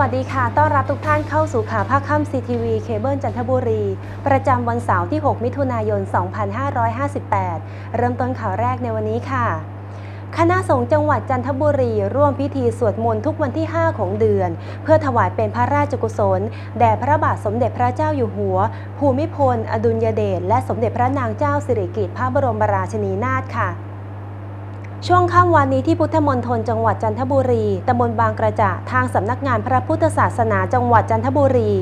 วัสดีค่ะ ต้อนรับทุกท่านเข้าสู่ข่าวภาคค่ำ CTV เคเบิลจันทบุรี ประจำวันเสาร์ที่ 6 มิถุนายน 2558 เริ่มต้นข่าวแรกในวันนี้ค่ะ คณะสงฆ์จังหวัดจันทบุรี ร่วมพิธีสวดมนต์ทุกวันที่ 5 ของเดือน เพื่อถวายเป็นพระราชกุศล แด่พระบาทสมเด็จพระเจ้าอยู่หัว ภูมิพล อดุลยเดช และสมเด็จพระนางเจ้าสิริกิติ์พระบรมราชินีนาถค่ะ ช่วงค่ำวันนี้ที่พุทธมณฑลจังหวัดจันทบุรีตำบลบางกระจะทางสำนักงานพระพุทธศาสนาจังหวัดจันทบุรี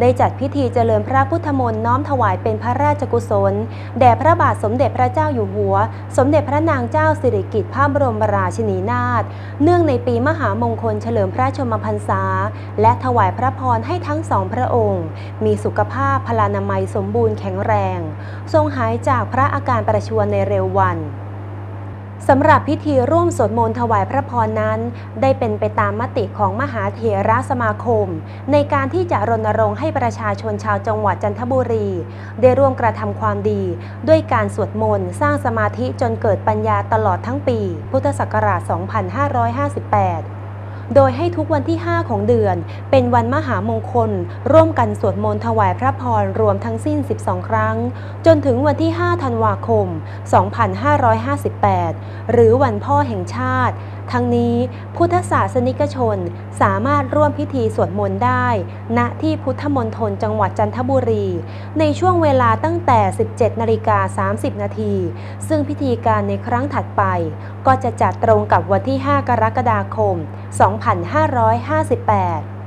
ได้จัดพิธีเจริญพระพุทธมนต์น้อมถวายเป็นพระราชกุศล แด่พระบาทสมเด็จพระเจ้าอยู่หัว สมเด็จพระนางเจ้าสิริกิติ์พระบรมราชินีนาถ เนื่องในปีมหามงคลเฉลิมพระชนมพรรษา และถวายพระพรให้ทั้งสองพระองค์ มีสุขภาพพลานามัยสมบูรณ์แข็งแรง ทรงหายจากพระอาการประชวรในเร็ววัน สำหรับพิธีร่วมสวดมนต์ถวายพระพรนั้น ได้เป็นไปตามมติของมหาเถรสมาคม ในการที่จะรณรงค์ให้ประชาชนชาวจังหวัดจันทบุรี ได้ร่วมกระทำความดี ด้วยการสวดมนต์สร้างสมาธิจนเกิดปัญญาตลอดทั้งปี พุทธศักราช 2558 โดยให้ทุกวันที่ 5 ของเดือน เป็นวันมหามงคล ร่วมกันสวดมนต์ถวายพระพรรวมทั้งสิ้น 12 ครั้ง จนถึงวันที่ 5 ธันวาคม 2558 หรือวันพ่อแห่งชาติ ทั้งนี้พุทธศาสนิกชนสามารถร่วมพิธีสวดมนต์ได้ ณที่พุทธมณฑลจังหวัดจันทบุรี ในช่วงเวลาตั้งแต่ 17 นาฬิกา 30 นาที ซึ่งพิธีการในครั้งถัดไป ก็จะจัดตรงกับวันที่ 5 กรกฎาคม 2 2558